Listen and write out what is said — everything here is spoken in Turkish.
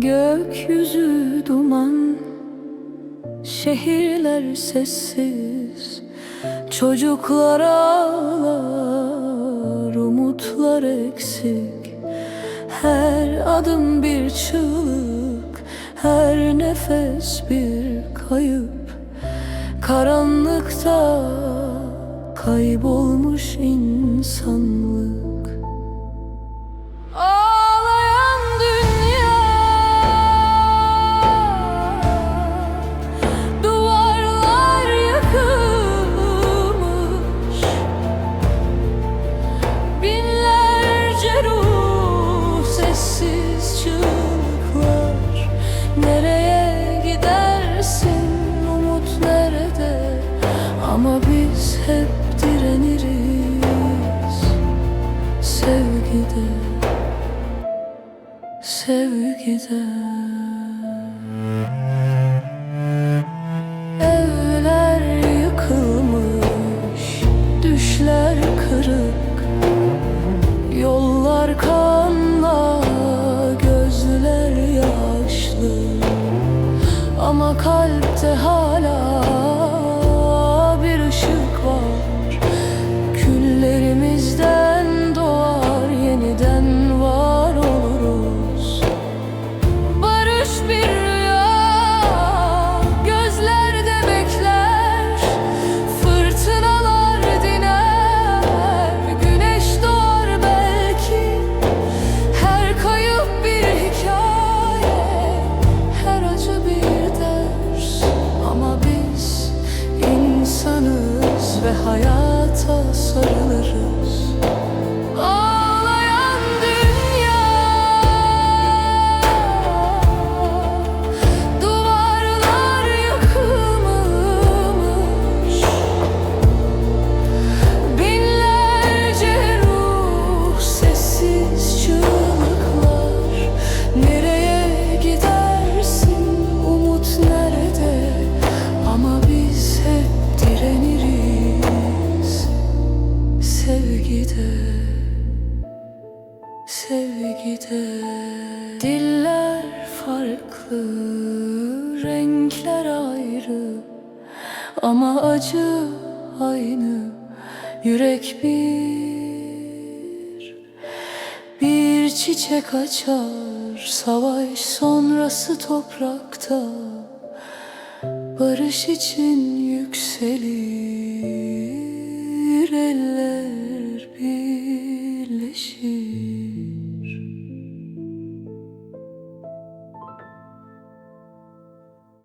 Gökyüzü duman Şehirler sessiz. Çocuklar ağlar Umutlar eksik. Her adım bir çığlık Her nefes bir kayıp. Karanlıkta kaybolmuş insanlık Nereye gidersin? Umut nerede? Ama biz hep direniriz. Sevgide Sevgide Ve hayata sarılırız Sevgide Sevgide. Diller farklı Renkler ayrı. Ama acı aynı Yürek bir. Bir çiçek açar Savaş sonrası toprakta. Barış için yükselir